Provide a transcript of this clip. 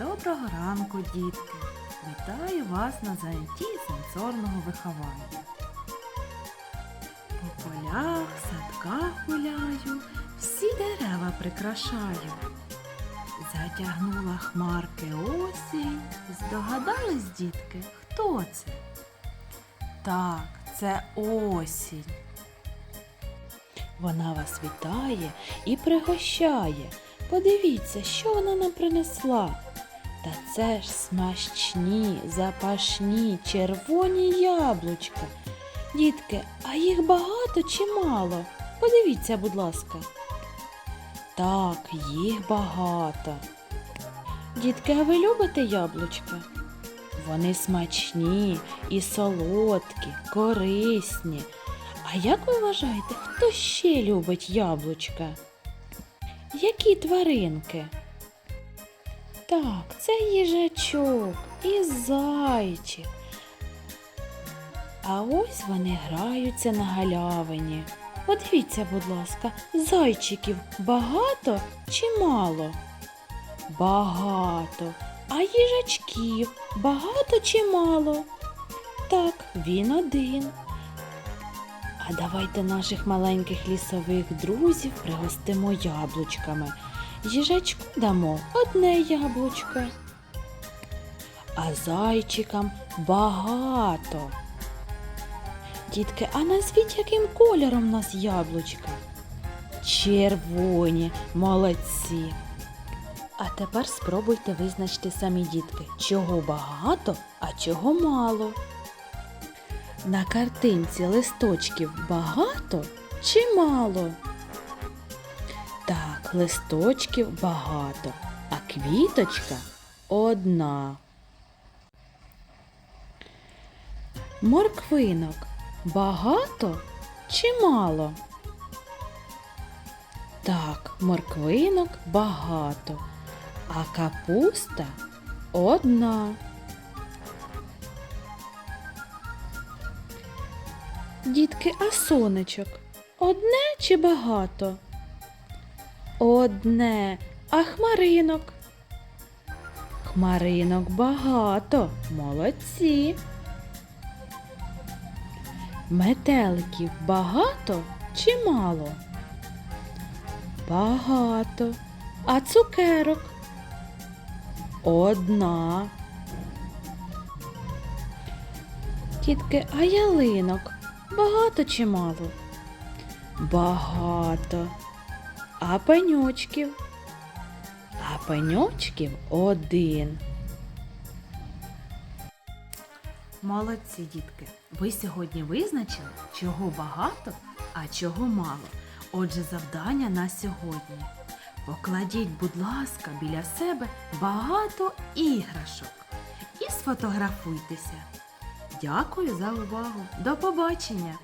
Доброго ранку, дітки! Вітаю вас на занятті сенсорного виховання. По полях, садках гуляю, всі дерева прикрашаю. Затягнула хмарки осінь. Здогадались, дітки, хто це? Так, це осінь. Вона вас вітає і пригощає. Подивіться, що вона нам принесла. Та це ж смачні, запашні, червоні яблучка. Дітки, а їх багато чи мало? Подивіться, будь ласка. Так, їх багато. Дітки, а ви любите яблучка? Вони смачні і солодкі, корисні. А як ви вважаєте, хто ще любить яблучка? Які тваринки? Так, це їжачок і зайчик. А ось вони граються на галявині. Подивіться, будь ласка, зайчиків багато чи мало? Багато. А їжачків багато чи мало? Так, він один. А давайте наших маленьких лісових друзів пригостимо яблучками. Їжачку дамо одне яблучко. А зайчикам багато. Дітки, а назвіть, яким кольором у нас яблучка? Червоні, молодці. А тепер спробуйте визначити самі дітки, чого багато, а чого мало. На картинці листочків багато чи мало? Так, листочків багато, а квіточка одна. Морквинок багато чи мало? Так, морквинок багато, а капуста одна. Дітки, а сонечок одне чи багато? Одне, а хмаринок? Хмаринок багато, молодці. Метеликів багато чи мало? Багато. А цукерок? Одна. Тітки, а ялинок багато чи мало? Багато. А пеньочків? А пеньочків один. Молодці, дітки! Ви сьогодні визначили, чого багато, а чого мало. Отже, завдання на сьогодні. Покладіть, будь ласка, біля себе багато іграшок і сфотографуйтеся. Дякую за увагу. До побачення!